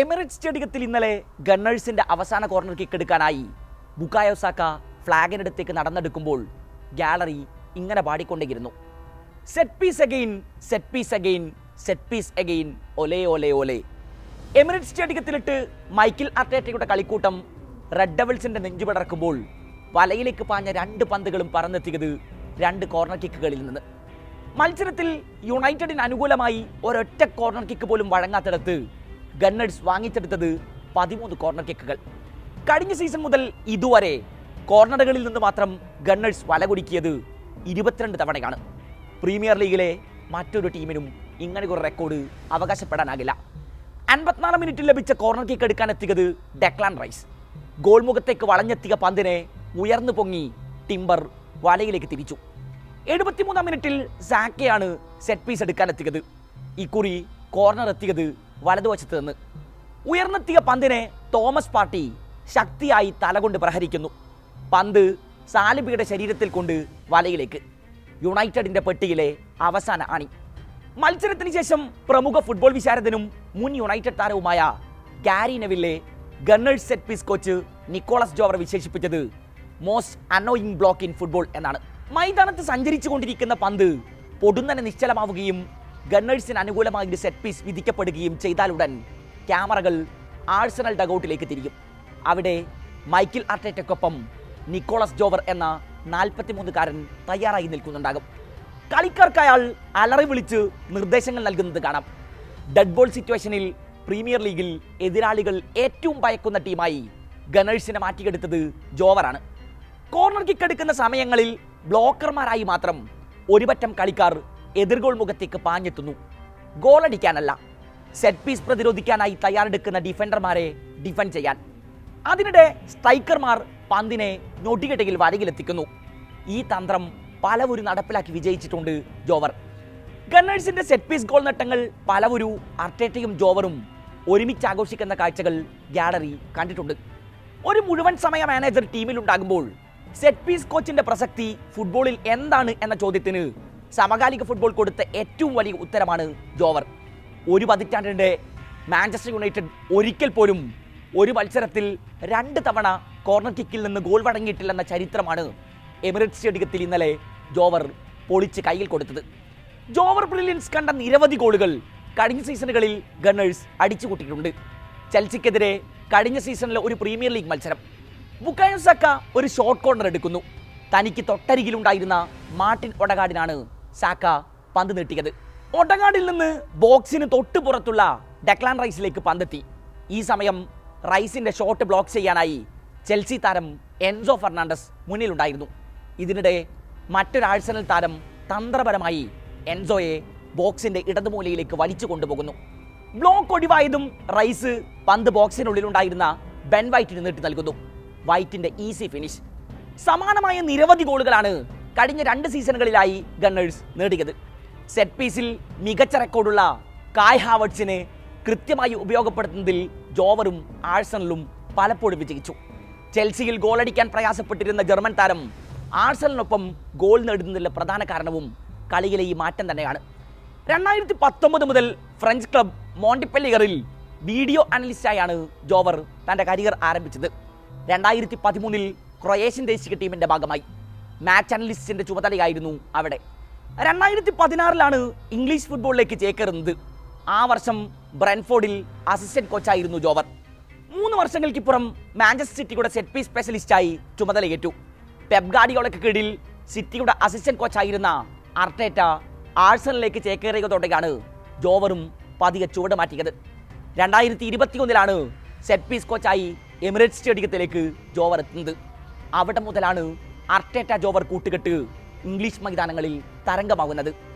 Emirates സ്റ്റേഡിയത്തിൽ ഇന്നലെ ഗണ്ണേഴ്സിന്റെ അവസാന കോർണർ കിക്ക് എടുക്കാനായി ബുക്കായോസാക്ക ഫ്ലാഗിനടുത്തേക്ക് നടന്നെടുക്കുമ്പോൾ ഗാലറി ഇങ്ങനെ പാടിക്കൊണ്ടേയിരുന്നു. Set piece again set piece again set piece again ഒലേ ഒലേ ഒലേ. Emirates സ്റ്റേഡിയത്തിലിട്ട് മൈക്കിൾ അർട്ടേറ്റയുടെ കളിക്കൂട്ടം റെഡ് ഡെവിൾസിന്റെ നെഞ്ചുപടർക്കുമ്പോൾ വലയിലേക്ക് പാഞ്ഞ രണ്ട് പന്തുകളും പറന്നെത്തിയത് രണ്ട് കോർണർ കിക്കുകളിൽ നിന്ന്. മത്സരത്തിൽ യുണൈറ്റഡിന് അനുകൂലമായി ഒരൊറ്റ കോർണർ കിക്ക് പോലും വഴങ്ങാത്തിടത്ത് ഗണ്ണേഴ്സ് വാങ്ങിച്ചെടുത്തത് പതിമൂന്ന് കോർണർ കിക്കുകൾ കഴിഞ്ഞ സീസൺ മുതൽ ഇതുവരെ കോർണറുകളിൽ നിന്ന് മാത്രം ഗണ്ണേഴ്സ് വല കുടുക്കിയത് ഇരുപത്തിരണ്ട് തവണയാണ്. പ്രീമിയർ ലീഗിലെ മറ്റൊരു ടീമിനും ഇങ്ങനെ ഒരു റെക്കോർഡ് അവകാശപ്പെടാനാകില്ല. അൻപത്തിനാല് മിനിറ്റിൽ ലഭിച്ച കോർണർ കിക്ക് എടുക്കാൻ എത്തിയത് ഡെക്ലാൻ റൈസ് ഗോൾമുഖത്തേക്ക് വളഞ്ഞെത്തിയ പന്തിനെ ഉയർന്നു പൊങ്ങി ടിംബർ വലയിലേക്ക് തിരിച്ചു. എഴുപത്തിമൂന്നാം മിനിറ്റിൽ സാക്കയാണ് സെറ്റ് പീസ് എടുക്കാൻ എത്തിയത്. ഇക്കുറി കോർണർ എത്തിയത് വലതുവശത്ത് നിന്ന്. ഉയർന്നെത്തിയ പന്തിനെ തോമസ് പാർട്ടി ശക്തിയായി തലകൊണ്ട് പ്രഹരിക്കുന്നു. പന്ത് സാലിബിയുടെ ശരീരത്തിൽ കൊണ്ട് വലയിലേക്ക് യുണൈറ്റഡിന്റെ പെട്ടിയിലെ അവസാന അണി. മത്സരത്തിന് ശേഷം പ്രമുഖ ഫുട്ബോൾ വിശാരദനും മുൻ യുണൈറ്റഡ് താരവുമായ Gary Neville Gunners set piece coach Nicolas Jover വിശേഷിപ്പിച്ചത് most annoying bloke in football എന്നാണ്. മൈതാനത്ത് സഞ്ചരിച്ചു കൊണ്ടിരിക്കുന്ന പന്ത് പൊടുന്നനെ നിശ്ചലമാവുകയും ഗണ്ണേഴ്സിന് അനുകൂലമായ ഒരു സെറ്റ് പീസ് വിധിക്കപ്പെടുകയും ചെയ്താലുടൻ ക്യാമറകൾ ആഴ്സണൽ ഡഗൌട്ടിലേക്ക് തിരിയും. അവിടെ മൈക്കിൾ അർട്ടേറ്റയ്ക്കൊപ്പം നിക്കോളസ് ജോവർ എന്ന നാൽപ്പത്തിമൂന്നുകാരൻ തയ്യാറായി നിൽക്കുന്നുണ്ടാകും. കളിക്കാർക്ക് അയാൾ അലറി വിളിച്ച് നിർദ്ദേശങ്ങൾ നൽകുന്നത് കാണാം. ഡെഡ് ബോൾ സിറ്റുവേഷനിൽ പ്രീമിയർ ലീഗിൽ എതിരാളികൾ ഏറ്റവും ഭയക്കുന്ന ടീമായി ഗണേഴ്സിനെ മാറ്റിയെടുത്തത് ജോവറാണ്. കോർണർ കിക്ക് എടുക്കുന്ന സമയങ്ങളിൽ ബ്ലോക്കർമാരായി മാത്രം ഒരുപറ്റം കളിക്കാർ എതിർഗോൾ മുഖത്തേക്ക് പാഞ്ഞെത്തുന്നു. ഗോളടിക്കാനല്ല സെറ്റ് പീസ് പ്രതിരോധിക്കാനായി തയ്യാറെടുക്കുന്ന ഡിഫൻഡർമാരെ ഡിഫൻഡ് ചെയ്യാൻ. അതിനിടെ സ്ട്രൈക്കർമാർ പന്തിനെ ഞൊട്ടികെട്ടയിൽ വരകിലെത്തിക്കുന്നു ഈ തന്ത്രം പലവരും നടപ്പിലാക്കി വിജയിച്ചിട്ടുണ്ട് ജോവർ. ഗണ്ണേഴ്സിന്റെ സെറ്റ് പീസ് ഗോൾ നേട്ടങ്ങൾ പലവരും അർട്ടേറ്റയും ജോവറും ഒരുമിച്ച് ആഘോഷിക്കുന്ന കാഴ്ചകൾ ഗാലറി കണ്ടിട്ടുണ്ട്. ഒരു മുഴുവൻ സമയ മാനേജർ ടീമിലുണ്ടാകുമ്പോൾ സെറ്റ് പീസ് കോച്ചിന്റെ പ്രസക്തി ഫുട്ബോളിൽ എന്താണ് എന്ന ചോദ്യത്തിന് സമകാലിക ഫുട്ബോൾ കൊടുത്ത ഏറ്റവും വലിയ ഉത്തരമാണ് ജോവർ. ഒരു പതിറ്റാണ്ടിന്റെ മാഞ്ചസ്റ്റർ യുണൈറ്റഡ് ഒരിക്കൽ പോലും ഒരു മത്സരത്തിൽ രണ്ട് തവണ കോർണർ കിക്കിൽ നിന്ന് ഗോൾ വഴങ്ങിയിട്ടില്ലെന്ന ചരിത്രമാണ് എമിറേറ്റ്സ് സ്റ്റേഡിയത്തിൽ ഇന്നലെ ജോവർ പൊളിച്ച് കയ്യിൽ കൊടുത്തത്. ജോവർ ബ്രില്യൻസ് കണ്ട നിരവധി ഗോളുകൾ കഴിഞ്ഞ സീസണുകളിൽ ഗണ്ണേഴ്സ് അടിച്ചുകൂട്ടിയിട്ടുണ്ട് ചെൽസിക്കെതിരെ കഴിഞ്ഞ സീസണിലെ ഒരു പ്രീമിയർ ലീഗ് മത്സരം. ബുക്കായോ സക്ക ഒരു ഷോർട്ട് കോർണർ എടുക്കുന്നു. തനിക്ക് തൊട്ടരികിലുണ്ടായിരുന്ന മാർട്ടിൻ ഒടകാടിനാണ് സാക്ക പന്ത് നീട്ടിയത്. ഒട്ടങ്ങാടിൽ നിന്ന് ബോക്സിന് തൊട്ട് പുറത്തുള്ള ഡെക്ലാൻ റൈസിലേക്ക് പന്തെത്തി. ഈ സമയം റൈസിന്റെ ഷോട്ട് ബ്ലോക്ക് ചെയ്യാനായി ചെൽസി താരം എൻസോ ഫെർണാണ്ടസ് മുന്നിലുണ്ടായിരുന്നു. ഇതിനിടെ മറ്റൊരു ആഴ്സണൽ താരം തന്ത്രപരമായി എൻസോയെ ബോക്സിന്റെ ഇടതുമൂലയിലേക്ക് വലിച്ചു കൊണ്ടുപോകുന്നു. ബ്ലോക്ക് ഒഴിവായതും റൈസ് പന്ത് ബോക്സിനുള്ളിലുണ്ടായിരുന്ന ബെൻ വൈറ്റിന് നീട്ടി നൽകുന്നു. വൈറ്റിന്റെ ഈസി ഫിനിഷ് സമാനമായ നിരവധി ഗോളുകളാണ് കഴിഞ്ഞ രണ്ട് സീസണുകളിലായി ഗണ്ണേഴ്സ് നേടിയത്. സെറ്റ് പീസിൽ മികച്ച റെക്കോർഡുള്ള കായ് ഹാവർട്സിനെ കൃത്യമായി ഉപയോഗപ്പെടുത്തുന്നതിൽ ജോവറും ആഴ്സണലും പലപ്പോഴും വിജയിച്ചു. ചെൽസിയിൽ ഗോളടിക്കാൻ പ്രയാസപ്പെട്ടിരുന്ന ജർമ്മൻ താരം ആഴ്സണലിനൊപ്പം ഗോൾ നേടുന്നതിലെ പ്രധാന കാരണവും കളിയിലെ ഈ മാറ്റം തന്നെയാണ്. രണ്ടായിരത്തി പത്തൊമ്പത് മുതൽ ഫ്രഞ്ച് ക്ലബ് മോണ്ടിപ്പല്ലിയറിൽ വീഡിയോ അനലിസ്റ്റായാണ് ജോവർ തന്റെ കരിയർ ആരംഭിച്ചത്. രണ്ടായിരത്തി പതിമൂന്നിൽ ക്രൊയേഷ്യൻ ദേശീയ ടീമിന്റെ ഭാഗമായി. മാച്ച് അനലിസ്റ്റിന്റെ ചുമതലയായിരുന്നു അവിടെ. രണ്ടായിരത്തി പതിനാറിലാണ് ഇംഗ്ലീഷ് ഫുട്ബോളിലേക്ക് ചേക്കേറുന്നത്. ആ വർഷം ബ്രൻഫോർഡിൽ അസിസ്റ്റന്റ് കോച്ചായിരുന്നു ജോവർ. മൂന്ന് വർഷങ്ങൾക്കിപ്പുറം മാഞ്ചസ്റ്റർ സിറ്റിയുടെ സെറ്റ് പീസ് സ്പെഷ്യലിസ്റ്റായി ചുമതലയേറ്റു. പെബ്ഗാഡിയോളയ്ക്ക് കീഴിൽ സിറ്റിയുടെ അസിസ്റ്റന്റ് കോച്ചായിരുന്ന അർട്ടേറ്റ ആഴ്സണലിലേക്ക് ചേക്കേറിയതോടെയാണ് ജോവറും പതിയെ ചുവട് മാറ്റിയത്. രണ്ടായിരത്തി ഇരുപത്തിയൊന്നിലാണ് സെറ്റ് പീസ് കോച്ചായി എമിറേറ്റ്സ് സ്റ്റേഡിയത്തിലേക്ക് ജോവർ എത്തുന്നത്. അവിടെ മുതലാണ് അർട്ടേറ്റ ജോവർ കൂട്ടുകെട്ട് ഇംഗ്ലീഷ് മൈതാനങ്ങളിൽ തരംഗമാകുന്നത്